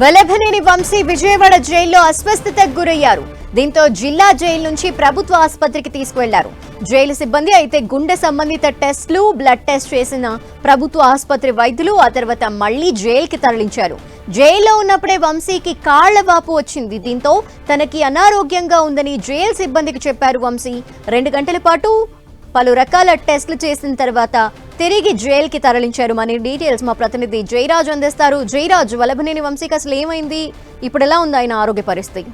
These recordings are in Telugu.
వెలభనేని వంశీ విజయవాడ జైల్లో అస్వస్థతకు గురయ్యారు. దీంతో జిల్లా జైలు నుంచి ప్రభుత్వ ఆసుపత్రికి తీసుకువెళ్ళారు. జైలు సిబ్బంది అయితే గుండె సంబంధిత టెస్టులు బ్లడ్ టెస్ట్ చేసిన ప్రభుత్వ ఆసుపత్రి వైద్యులు ఆ తర్వాత మళ్ళీ జైలుకి తరలించారు. జైల్లో ఉన్నప్పుడే వంశీకి కాళ్ళ వాపు వచ్చింది. దీంతో తనకి అనారోగ్యంగా ఉందని జైలు సిబ్బందికి చెప్పారు వంశీ. రెండు గంటల పాటు పలు రకాల టెస్టులు చేసిన తర్వాత తిరిగి జైలుకి తరలించారు. మన డీటెయిల్స్ మా ప్రతినిధి జయరాజ్ అందిస్తారు. జయరాజ్ వలభనేని వంశీకి అసలు ఏమైంది? ఇప్పుడు ఎలా ఉంది ఆయన ఆరోగ్య పరిస్థితి?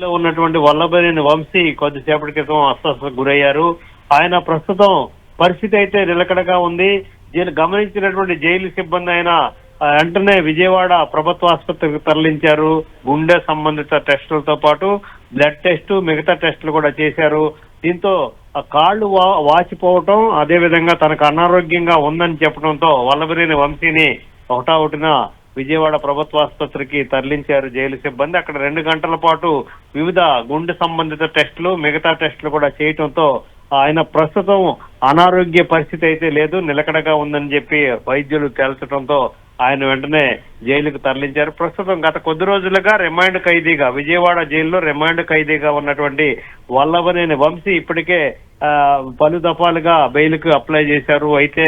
లో ఉన్నటువంటి వల్లభనేని వంశీ కొద్దిసేపటి క్రితం అస్వస్థతకు గురయ్యారు. ఆయన ప్రస్తుతం పరిస్థితి అయితే నిలకడగా ఉంది. దీన్ని గమనించినటువంటి జైలు సిబ్బంది ఆయన వెంటనే విజయవాడ ప్రభుత్వ ఆసుపత్రికి తరలించారు. గుండె సంబంధిత టెస్టులతో పాటు బ్లడ్ టెస్ట్ మిగతా టెస్టులు కూడా చేశారు. దీంతో ఆ కాళ్ళు వా- వాచిపోవటం అదే విధంగా తనకు అనారోగ్యంగా ఉందని చెప్పడంతో వల్లభనేని వంశీని ఒకటావుటిన విజయవాడ ప్రభుత్వ ఆసుపత్రికి తరలించారు జైలు సిబ్బంది. అక్కడ రెండు గంటల పాటు వివిధ గుండె సంబంధిత టెస్టులు మిగతా టెస్టులు కూడా చేయటంతో ఆయన ప్రస్తుతం అనారోగ్య పరిస్థితి అయితే లేదు నిలకడగా ఉందని చెప్పి వైద్యులు తేల్చడంతో ఆయన వెంటనే జైలుకు తరలించారు. ప్రస్తుతం గత కొద్ది రోజులుగా రిమాండ్ ఖైదీగా విజయవాడ జైల్లో రిమాండ్ ఖైదీగా ఉన్నటువంటి వల్లభనేని వంశీ ఇప్పటికే పలు దఫాలుగా బెయిల్కు అప్లై చేశారు. అయితే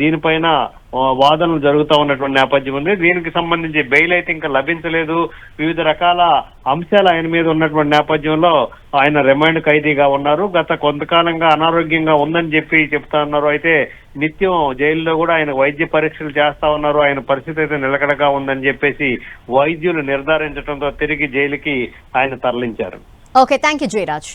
దీనిపైన వాదనలు జరుగుతూ ఉన్నటువంటి నేపథ్యం ఉంది. దీనికి సంబంధించి బెయిల్ అయితే ఇంకా లభించలేదు. వివిధ రకాల అంశాలు ఆయన మీద ఉన్నటువంటి నేపథ్యంలో ఆయన రిమాండ్ ఖైదీగా ఉన్నారు. గత కొంతకాలంగా అనారోగ్యంగా ఉందని చెప్పి చెప్తా ఉన్నారు. అయితే నిత్యం జైల్లో కూడా ఆయన వైద్య పరీక్షలు చేస్తా ఉన్నారు. ఆయన పరిస్థితి అయితే నిలకడగా ఉందని చెప్పేసి వైద్యులు నిర్ధారించడంతో తిరిగి జైలుకి ఆయన తరలించారు. Okay thank you Jayaraj